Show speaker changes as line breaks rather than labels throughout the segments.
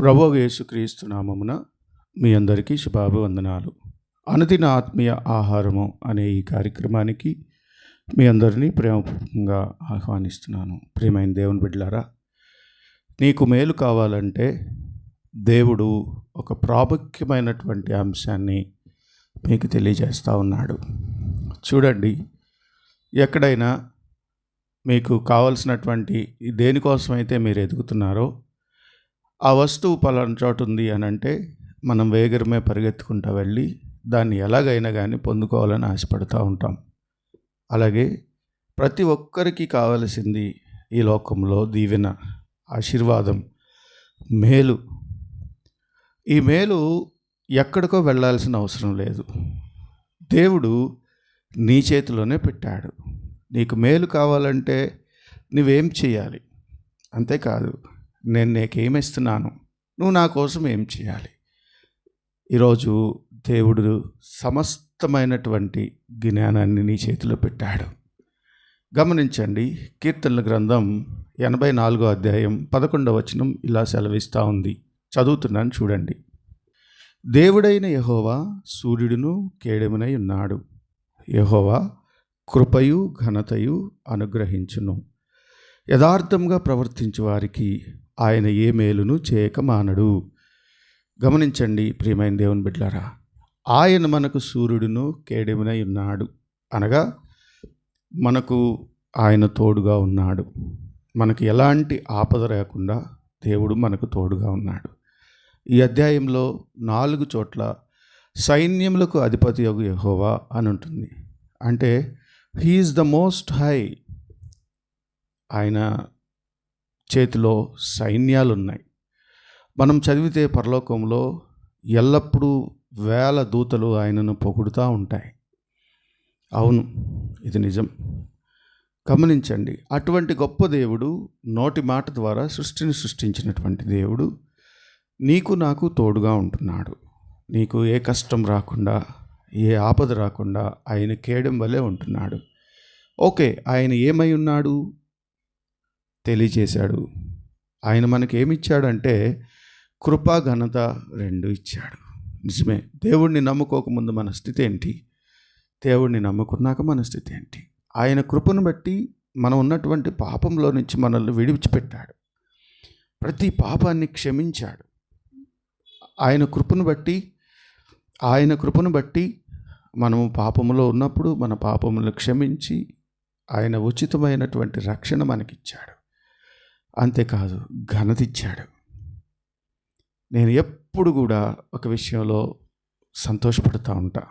ప్రభు యేసుక్రీస్తు నామమున మీ అందరికీ శుభాభివందనాలు. అనుదిన ఆత్మీయ ఆహారము అనే ఈ కార్యక్రమానికి మీ అందరినీ ప్రేమపూర్వకంగా ఆహ్వానిస్తున్నాను. ప్రియమైన దేవుని బిడ్డలారా నీకు మేలు కావాలంటే దేవుడు ఒక ప్రాముఖ్యమైనటువంటి అంశాన్ని మీకు తెలియజేస్తూ ఉన్నాడు. చూడండి ఎక్కడైనా మీకు కావలసినటువంటి దేనికోసమైతే మీరు ఎదుగుతున్నారో ఆ వస్తువు పలానా చోటు ఉంది అని అంటే మనం వేగరమే పరిగెత్తుకుంటూ వెళ్ళి దాన్ని ఎలాగైనా కానీ పొందుకోవాలని ఆశపడుతూ ఉంటాం. అలాగే ప్రతి ఒక్కరికి కావలసింది ఈ లోకంలో దీవెన ఆశీర్వాదం మేలు. ఈ మేలు ఎక్కడికో వెళ్ళాల్సిన అవసరం లేదు. దేవుడు నీ చేతిలోనే పెట్టాడు. నీకు మేలు కావాలంటే నువ్వేం చేయాలి అంతేకాదు నేను నీకేమిస్తున్నాను? నువ్వు నా కోసం ఏం చేయాలి? ఈరోజు దేవుడు సమస్తమైనటువంటి జ్ఞానాన్ని నీ చేతిలో పెట్టాడు. గమనించండి కీర్తనల గ్రంథం ఎనభై నాలుగో అధ్యాయం పదకొండవ వచనం ఇలా సెలవిస్తూ ఉంది. చదువుతున్నాను చూడండి. దేవుడైన యహోవా సూర్యుడును కేడెమునై ఉన్నాడు. యహోవా కృపయు ఘనతయు అనుగ్రహించును. యథార్థంగా ప్రవర్తించే వారికి ఆయన ఏ మేలును చేయక మానడు గమనించండి ప్రియమైన దేవుని బిడ్డలారా ఆయన మనకు సూర్యుడును కేడెమునై ఉన్నాడు. అనగా మనకు ఆయన తోడుగా ఉన్నాడు. మనకు ఎలాంటి ఆపద లేకుండా దేవుడు మనకు తోడుగా ఉన్నాడు. ఈ అధ్యాయంలో నాలుగు చోట్ల సైన్యములకు అధిపతి యొక్క యహోవా అని ఉంటుంది. అంటే హీఈస్ ద మోస్ట్ హై ఆయన చేతిలో సైన్యాలు ఉన్నాయి మనం చదివితే పరలోకంలో ఎల్లప్పుడూ వేల దూతలు ఆయనను పొగుడుతూ ఉంటాయి. అవును ఇది నిజం. గమనించండి అటువంటి గొప్ప దేవుడు నోటి మాట ద్వారా సృష్టిని సృష్టించినటువంటి దేవుడు నీకు నాకు తోడుగా ఉంటున్నాడు. నీకు ఏ కష్టం రాకుండా ఏ ఆపద రాకుండా ఆయన కేయడం వల్లే ఉంటున్నాడు. ఓకే ఆయన ఏమై ఉన్నాడు? తెలియచేశాడు ఆయన మనకి ఏమి ఇచ్చాడంటే కృపా ఘనత రెండు ఇచ్చాడు. నిజమే దేవుణ్ణి నమ్ముకోకముందు మన స్థితి ఏంటి? దేవుణ్ణి నమ్ముకున్నాక మన స్థితి ఏంటి? ఆయన కృపను బట్టి మనం ఉన్నటువంటి పాపంలో నుంచి మనల్ని విడిచిపెట్టాడు. ప్రతి పాపాన్ని క్షమించాడు. ఆయన కృపను బట్టి ఆయన కృపను బట్టి మనము పాపములో ఉన్నప్పుడు మన పాపములను క్షమించి ఆయన ఉచితమైనటువంటి రక్షణ మనకిచ్చాడు. అంతేకాదు ఘనత ఇచ్చాడు నేను ఎప్పుడు కూడా ఒక విషయంలో సంతోషపడుతూ ఉంటా.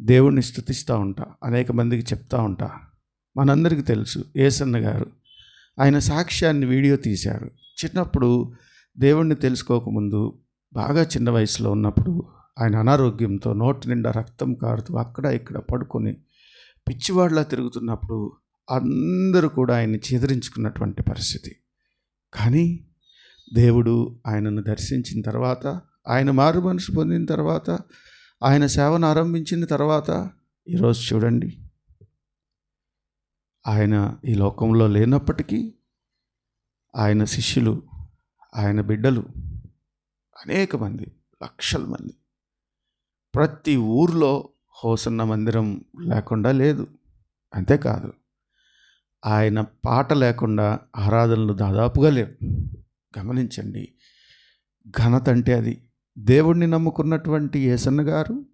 దేవుణ్ణి స్థుతిస్తూ ఉంటా. అనేక మందికి చెప్తా ఉంటా. మనందరికీ తెలుసు ఏసన్న గారు ఆయన సాక్ష్యాన్ని వీడియో తీశారు. చిన్నప్పుడు దేవుణ్ణి తెలుసుకోకముందు బాగా చిన్న వయసులో ఉన్నప్పుడు ఆయన అనారోగ్యంతో నోటి నిండా రక్తం కారుతూ అక్కడ ఇక్కడ పడుకొని పిచ్చివాడిలా తిరుగుతున్నప్పుడు అందరూ కూడా ఆయన్ని చెదిరించుకున్నటువంటి పరిస్థితి. కానీ దేవుడు ఆయనను దర్శించిన తర్వాత ఆయన మారు మనసు పొందిన తర్వాత ఆయన సేవను ఆరంభించిన తర్వాత ఈరోజు చూడండి. ఆయన ఈ లోకంలో లేనప్పటికీ ఆయన శిష్యులు ఆయన బిడ్డలు అనేక మంది లక్షల మంది. ప్రతి ఊర్లో హోసన్న మందిరం లేకుండా లేదు. అంతేకాదు ఆయన పాట లేకుండా ఆరాధనలు దాదాపుగా లేవు. గమనించండి ఘనత అంటే అది. దేవుణ్ణి నమ్ముకున్నటువంటి ఏసన్న గారు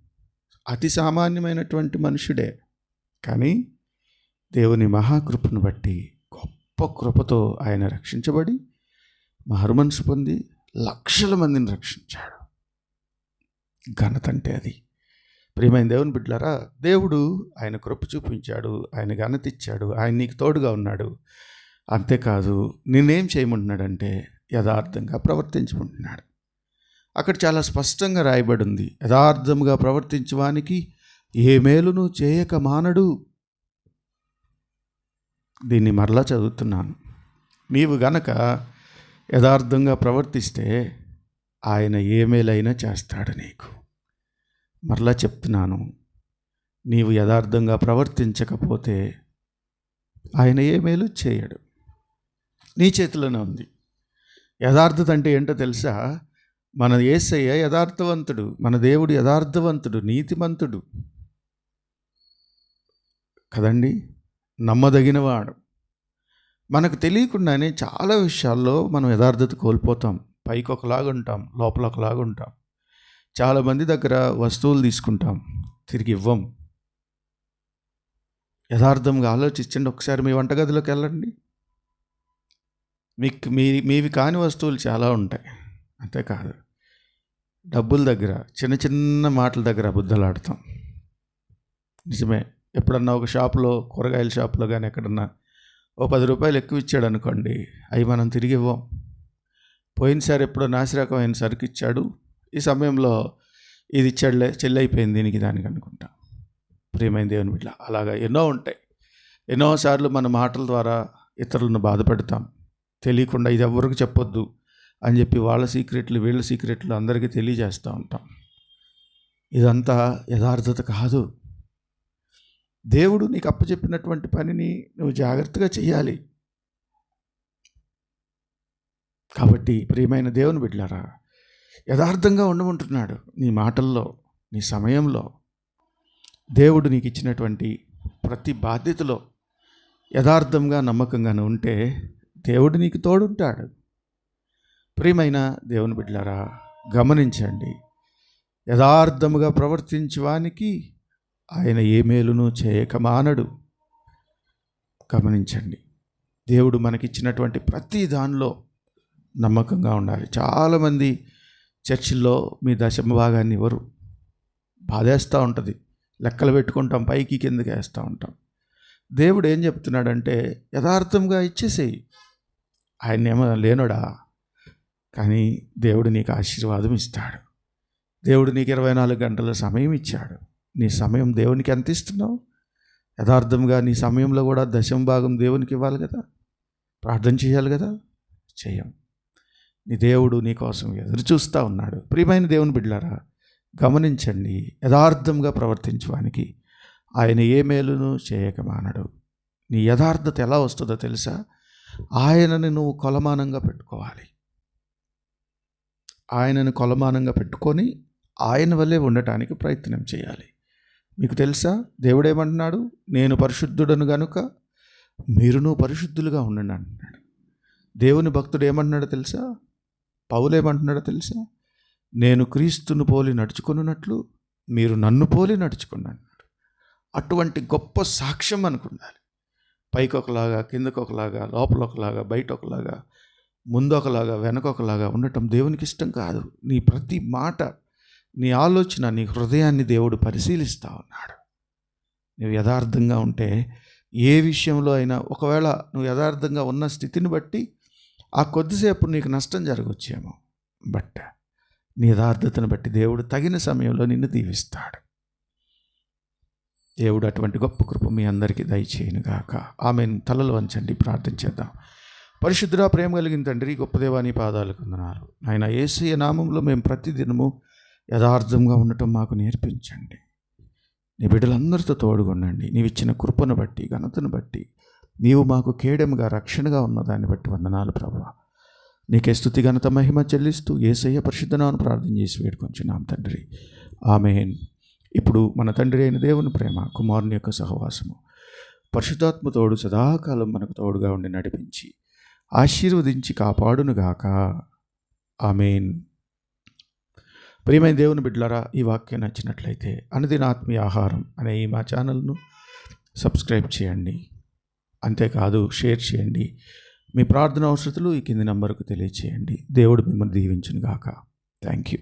అతి సామాన్యమైనటువంటి మనుషుడే. కానీ దేవుని మహాకృపను బట్టి గొప్ప కృపతో ఆయన రక్షించబడి మహరుమనసు పొంది లక్షల మందిని రక్షించాడు. ఘనత అంటే అది. ప్రియమైన దేవుని బిడ్డలారా దేవుడు ఆయన కృప చూపించాడు ఆయన ఘనతిచ్చాడు ఆయన నీకు తోడుగా ఉన్నాడు. అంతేకాదు నేనేం చేయమంటున్నాడంటే యథార్థంగా ప్రవర్తించమంటున్నాడు. అక్కడ చాలా స్పష్టంగా రాయబడి ఉంది యథార్థముగా ప్రవర్తించవానికి ఏ మేలును చేయక మానడు. దీన్ని మరలా చదువుతున్నాను. నీవు గనక యథార్థంగా ప్రవర్తిస్తే ఆయన ఏ మేలైనా చేస్తాడు నీకు. మరలా చెప్తున్నాను నీవు యథార్థంగా ప్రవర్తించకపోతే ఆయన ఏ మేలు చేయడు. నీ చేతిలోనే ఉంది. యథార్థత అంటే ఏంటో తెలుసా? మన ఏసయ్య యథార్థవంతుడు మన దేవుడు యథార్థవంతుడు నీతిమంతుడు. కదండి? నమ్మదగినవాడు. మనకు తెలియకుండానే చాలా విషయాల్లో మనం యథార్థత కోల్పోతాం. పైకి ఒకలాగా ఉంటాం లోపల ఒకలాగా ఉంటాం చాలామంది దగ్గర వస్తువులు తీసుకుంటాం తిరిగి ఇవ్వం. యథార్థంగా ఆలోచించండి ఒకసారి మీ వంటగదిలోకి వెళ్ళండి. మీకు మీ మీవి కాని వస్తువులు చాలా ఉంటాయి అంతేకాదు. డబ్బుల దగ్గర చిన్న చిన్న మాటల దగ్గర బుద్ధలాడతాం నిజమే ఎప్పుడన్నా ఒక షాపులో కూరగాయల షాపులో కానీ ఎక్కడన్నా ఓ పది రూపాయలు ఎక్కువ ఇచ్చాడు అనుకోండి అవి మనం తిరిగి ఇవ్వం. పోయినసారి ఎప్పుడో నాసిరకమైన సరుకు ఇచ్చాడు ఈ సమయంలో ఇది చెల్లె చెల్లి అయిపోయింది దీనికి దానికి అనుకుంటా. ప్రియమైన దేవుని బిడ్డ అలాగా ఎన్నో ఉంటాయి. ఎన్నోసార్లు మన మాటల ద్వారా ఇతరులను బాధపెడతాం తెలియకుండా ఇది ఎవరికి చెప్పొద్దు అని చెప్పి వాళ్ళ సీక్రెట్లు వీళ్ళ సీక్రెట్లు అందరికీ తెలియజేస్తూ ఉంటాం. ఇదంతా యథార్థత కాదు. దేవుడు నీకు అప్పచెప్పినటువంటి పనిని నువ్వు జాగ్రత్తగా చేయాలి కాబట్టి ప్రియమైన దేవుని బిడ్డారా యథార్థంగా ఉండమంటున్నాడు నీ మాటల్లో నీ సమయంలో. దేవుడు నీకు ఇచ్చినటువంటి ప్రతి బాధ్యతలో యథార్థంగా నమ్మకంగానే ఉంటే దేవుడు నీకు తోడుంటాడు. ప్రియమైన దేవుని బిడ్డారా గమనించండి. యథార్థముగా ప్రవర్తించడానికి ఆయన ఏ మేలును చేయకమానడు గమనించండి. దేవుడు మనకిచ్చినటువంటి ప్రతి దానిలో నమ్మకంగా ఉండాలి. చాలామంది చర్చిల్లో మీ దశమ భాగాన్ని ఇవ్వరు బాధేస్తూ ఉంటుంది. లెక్కలు పెట్టుకుంటాం పైకి కిందకి వేస్తూ ఉంటాం. దేవుడు ఏం చెప్తున్నాడంటే యథార్థంగా ఇచ్చేసేయి. ఆయన ఏమో లేనడా? కానీ దేవుడు నీకు ఆశీర్వాదం ఇస్తాడు. దేవుడు నీకు ఇరవై నాలుగు గంటల సమయం ఇచ్చాడు. నీ సమయం దేవునికి ఎంత ఇస్తున్నావు? యథార్థంగా నీ సమయంలో కూడా దశం భాగం దేవునికి ఇవ్వాలి కదా? ప్రార్థన చేయాలి కదా? చేయం. నీ దేవుడు నీ కోసం ఎదురు చూస్తూ ఉన్నాడు. ప్రియమైన దేవుని బిడ్డలారా గమనించండి యథార్థంగా ప్రవర్తించడానికి ఆయన ఏ మేలును చేయకమానడు నీ యథార్థత ఎలా వస్తుందో తెలుసా? ఆయనని నువ్వు కొలమానంగా పెట్టుకోవాలి. ఆయనను కొలమానంగా పెట్టుకొని ఆయన వల్లే ఉండటానికి ప్రయత్నం చేయాలి. మీకు తెలుసా? దేవుడు ఏమంటున్నాడు నేను పరిశుద్ధుడను గనుక మీరును పరిశుద్ధులుగా ఉండండి అంటున్నాడు. దేవుని భక్తుడు ఏమంటున్నాడో తెలుసా? పౌలేమంటున్నాడో తెలుసా? నేను క్రీస్తును పోలి నడుచుకున్నట్లు మీరు నన్ను పోలి నడుచుకున్నాను అన్నాడు. అటువంటి గొప్ప సాక్ష్యం అనుకుండాలి పైకి ఒకలాగా కిందకు ఒకలాగా లోపల ఒకలాగా బయట ఒకలాగా ముందు ఒకలాగా వెనక ఒకలాగా ఉండటం దేవునికి ఇష్టం కాదు. నీ ప్రతి మాట నీ ఆలోచన నీ హృదయాన్ని దేవుడు పరిశీలిస్తూ ఉన్నాడు. నువ్వు యథార్థంగా ఉంటే ఏ విషయంలో అయినా ఒకవేళ నువ్వు యథార్థంగా ఉన్న స్థితిని బట్టి ఆ కొద్దిసేపు నీకు నష్టం జరగొచ్చేమో బట్ నీ యథార్థతను బట్టి దేవుడు తగిన సమయంలో నిన్ను దీవిస్తాడు. దేవుడు అటువంటి గొప్ప కృప మీ అందరికీ దయచేయనుగాక ఆమె తలలు వంచండి. ప్రార్థన చేద్దాం. పరిశుద్ధుడా ప్రేమ కలిగిన తండ్రి గొప్ప దేవాని పాదాలు కొందనాలు ఆయన ఏసీ నామంలో మేము ప్రతిదినము యథార్థంగా ఉండటం మాకు నేర్పించండి. నీ బిడ్డలందరితో తోడుగొనండి నీవిచ్చిన కృపను బట్టి ఘనతను బట్టి నీవు మాకు కేడముగా రక్షణగా ఉన్న దాన్ని బట్టి వందనాలు ప్రభు నీకే స్థుతి ఘనత మహిమ చెల్లిస్తూ ఏసయ్య పరిశుద్ధనామను ప్రార్థన చేసి వేడుకొంచున్నాం తండ్రి. ఆమెన్. ఇప్పుడు మన తండ్రి అయిన దేవుని ప్రేమ కుమారుని యొక్క సహవాసము. పరిశుద్ధాత్మ తోడు సదాకాలం మనకు తోడుగా ఉండి నడిపించి ఆశీర్వదించి కాపాడునుగాక. ఆమెన్. ప్రియమైన దేవుని బిడ్డలారా ఈ వాక్యం నచ్చినట్లయితే అనుదిన ఆత్మీయ ఆహారం అనే ఈ మా ఛానల్ను సబ్స్క్రైబ్ చేయండి. అంతేకాదు షేర్ చేయండి. మీ ప్రార్థన అవసరతలు ఈ కింది నంబర్కు తెలియచేయండి. దేవుడు మిమ్మల్ని దీవించును గాక థ్యాంక్ యూ